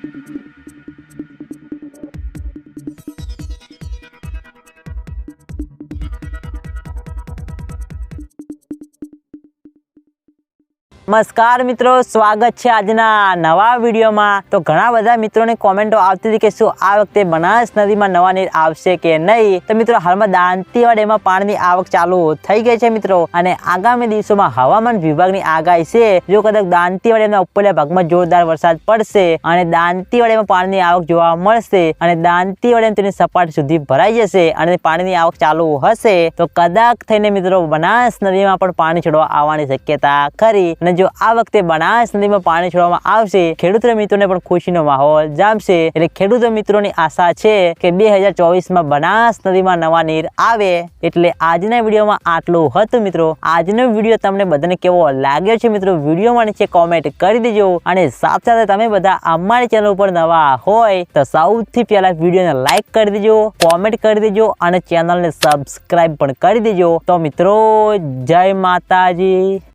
Thank you. નમસ્કાર મિત્રો, સ્વાગત છે આજના નવા વિડીયોમાં. તો ઘણા બધા મિત્રોની કોમેન્ટો આવતી હતી કે શું આ વખતે બનાસ નદીમાં નવા નીર આવશે કે નહીં? તો મિત્રો, હાલમાં દાંતીવાડ એમાં પાણીની આવક ચાલુ થઈ ગઈ છે મિત્રો. અને આગામી દિવસોમાં હવામાન વિભાગની આગાહી છે. જો કદાચ દાંતીવાડ એમના ઉપરના ભાગમાં જોરદાર વરસાદ પડશે અને દાંતીવાડ એમાં પાણીની આવક જોવા મળશે અને દાંતીવાડ એમ તેની સપાટી સુધી ભરાઈ જશે અને પાણીની આવક ચાલુ હશે, તો કદાચ થઈને મિત્રો બનાસ નદીમાં પણ પાણી છોડવા આવવાની શક્યતા ખરી. અને જો આ વખતે બનાસ નદીમાં પાણી છોડવામાં આવશે, ખેડૂત મિત્રોને પણ ખુશીનો માહોલ જામશે. એટલે ખેડૂત મિત્રોની આશા છે કે બે હજાર બનાસ નદીમાં નવા નીર આવે. એટલે આજના વિડીયોમાં આટલું હતું મિત્રો. આજનો વીડિયો તમને બધાને કેવો લાગ્યો છે મિત્રો? વિડીયોમાં નીચે કોમેન્ટ કરી દેજો. અને સાથે સાથે તમે બધા અમારી ચેનલ ઉપર નવા હોય તો સૌથી પહેલા વિડીયોને લાઇક કરી દેજો કોમેન્ટ કરી દેજો અને ચેનલને સબસ્ક્રાઈબ પણ કરી દેજો. તો મિત્રો, જય માતાજી.